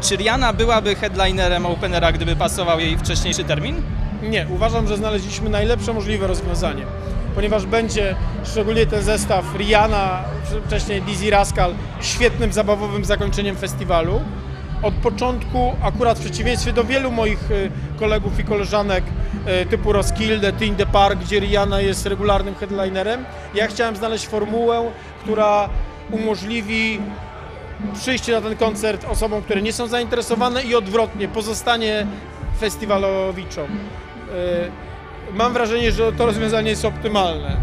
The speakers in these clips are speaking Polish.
Czy Rihanna byłaby headlinerem Openera, gdyby pasował jej wcześniejszy termin? Nie, uważam, że znaleźliśmy najlepsze możliwe rozwiązanie, ponieważ będzie szczególnie ten zestaw Rihanna, wcześniej Dizzy Rascal, świetnym zabawowym zakończeniem festiwalu. Od początku, akurat w przeciwieństwie do wielu moich y, kolegów i koleżanek y, typu Roskilde, Teen the Park, gdzie Rihanna jest regularnym headlinerem, ja chciałem znaleźć formułę, która umożliwi przyjście na ten koncert osobom, które nie są zainteresowane i odwrotnie, pozostanie festiwalowiczom. Yy, Mam wrażenie, że to rozwiązanie jest optymalne.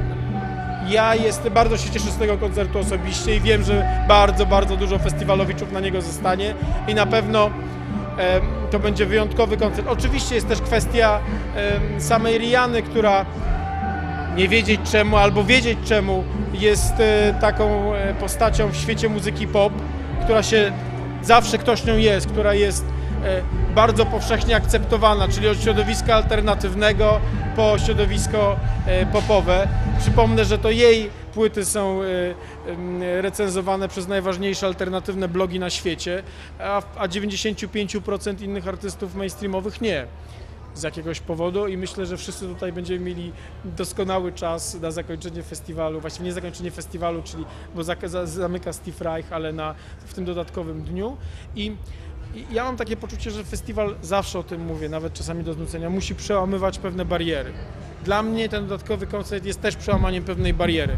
Ja jestem, bardzo się cieszę z tego koncertu osobiście i wiem, że bardzo, bardzo dużo festiwalowiczów na niego zostanie i na pewno em, to będzie wyjątkowy koncert. Oczywiście jest też kwestia em, samej Riany, która nie wiedzieć czemu albo wiedzieć czemu jest e, taką e, postacią w świecie muzyki pop, która się zawsze ktoś nią jest, która jest e, bardzo powszechnie akceptowana, czyli od środowiska alternatywnego po środowisko e, popowe. Przypomnę, że to jej płyty są e, recenzowane przez najważniejsze alternatywne blogi na świecie, a 95% innych artystów mainstreamowych nie z jakiegoś powodu i myślę, że wszyscy tutaj będziemy mieli doskonały czas na zakończenie festiwalu, właściwie nie zakończenie festiwalu, czyli bo zaka- za- zamyka Steve Reich, ale na, w tym dodatkowym dniu i ja mam takie poczucie, że festiwal, zawsze o tym mówię, nawet czasami do znucenia, musi przełamywać pewne bariery. Dla mnie ten dodatkowy koncert jest też przełamaniem pewnej bariery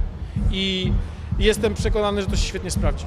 i jestem przekonany, że to się świetnie sprawdzi.